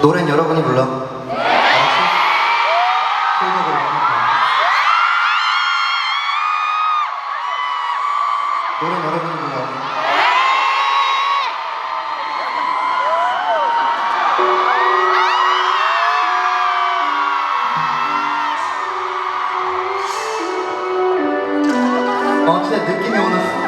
노래는 여러분이 불러. 부르자. 노래는 여러분이 불러. 어, 진짜 느낌이 오는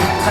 Yeah.